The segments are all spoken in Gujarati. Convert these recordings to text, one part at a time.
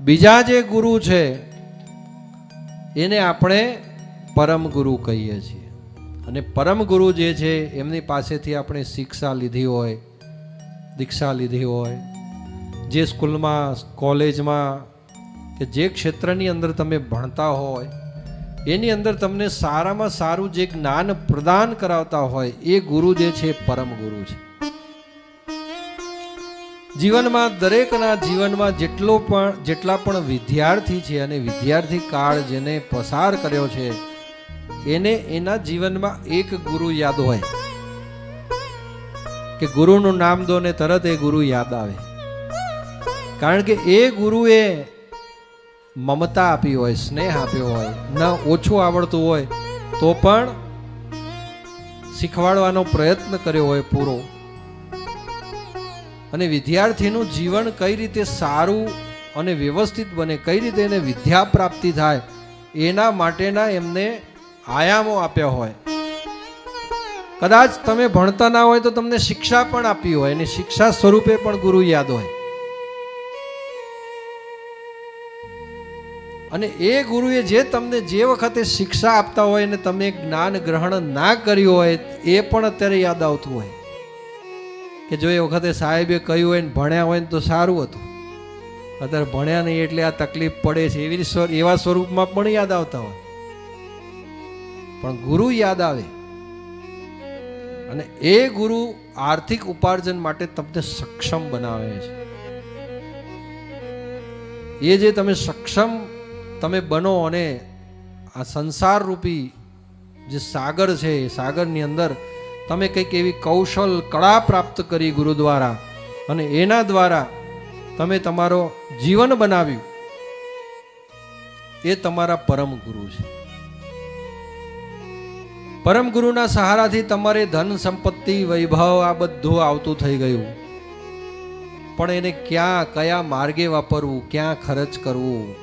બીજા જે ગુરુ છે, એને આપણે પરમ ગુરુ કહીએ છીએ. અને પરમ ગુરુ જે છે, એમની પાસેથી આપણે શિક્ષા લીધી હોય, દીક્ષા લીધી હોય, જે સ્કૂલમાં, કોલેજમાં કે જે ક્ષેત્રની અંદર તમે ભણતા હોય, એની અંદર તમને સારામાં સારું જે જ્ઞાન પ્રદાન કરાવતા હોય, એ ગુરુ જે છે પરમ ગુરુ છે. જીવનમાં, દરેકના જીવનમાં જેટલો પણ, જેટલા પણ વિદ્યાર્થી છે અને વિદ્યાર્થી કાળ જેને પસાર કર્યો છે, એને એના જીવનમાં એક ગુરુ યાદ હોય. કે ગુરુનું નામ દો ને તરત એ ગુરુ યાદ આવે. કારણ કે એ ગુરુએ મમતા આપી હોય, સ્નેહ આપ્યો હોય, ન ઓછું આવડતું હોય, તો પણ શીખવાડવાનો પ્રયત્ન કર્યો હોય પૂરો. અને વિદ્યાર્થીનું જીવન કઈ રીતે સારું અને વ્યવસ્થિત બને, કઈ રીતે એને વિદ્યા પ્રાપ્તિ થાય, એના માટેના એમને આયામો આપ્યા હોય. કદાચ તમે ભણતા ના હોય તો તમને શિક્ષા પણ આપી હોય અને શિક્ષા સ્વરૂપે પણ ગુરુ યાદ હોય. અને એ ગુરુએ જે તમને જે વખતે શિક્ષા આપતા હોય અને તમે જ્ઞાન ગ્રહણ ના કર્યું હોય, એ પણ અત્યારે યાદ આવતું હોય. કે જો એ વખતે સાહેબે કહ્યું હોય ને ભણ્યા હોય ને તો સારું હતું. અત્યારે ભણ્યા નહીં એટલે આ તકલીફ પડે છે. એવી એવા સ્વરૂપમાં પણ યાદ આવતા હોય. પણ ગુરુ યાદ આવે. અને એ ગુરુ આર્થિક ઉપાર્જન માટે તમને સક્ષમ બનાવે છે. એ જે તમે સક્ષમ તમે બનો અને આ સંસાર રૂપી જે સાગર છે, એ સાગરની અંદર તમે કંઈક એવી કૌશલ, કળા પ્રાપ્ત કરી ગુરુ દ્વારા અને એના દ્વારા તમે તમારો જીવન બનાવ્યું. એ તમારા પરમ ગુરુ છે. પરમ ગુરુના સહારાથી તમારે ધન સંપત્તિ, વૈભવ આ બધું આવતું થઈ ગયું. પણ એને ક્યાં, કયા માર્ગે વાપરવું, ક્યાં ખર્ચ કરવું?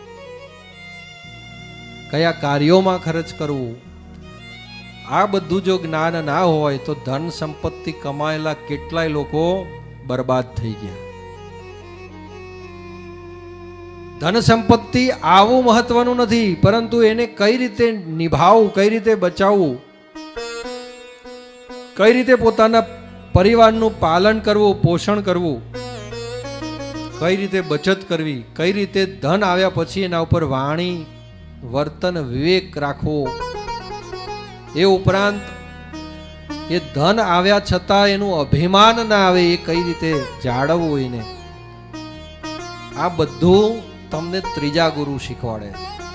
કયા કાર્યોમાં ખર્ચ કરવું? આ બધું જો જ્ઞાન ના હોય તો ધન સંપત્તિ કમાયેલા કેટલાય લોકો બરબાદ થઈ ગયા. ધન સંપત્તિ આવું મહત્વનું નથી, પરંતુ એને કઈ રીતે નિભાવવું, કઈ રીતે બચાવવું, કઈ રીતે પોતાના પરિવારનું પાલન કરવું, પોષણ કરવું, કઈ રીતે બચત કરવી, કઈ રીતે ધન આવ્યા પછી એના ઉપર વાણી, વર્તન, વિવેક રાખવો એ ઉપરાંત એ ધન આવ્યા છતાં એનું અભિમાન ના આવે એ કઈ રીતે જાળવવું એને? આ બધું તમને ત્રીજા ગુરુ શીખવાડે. છે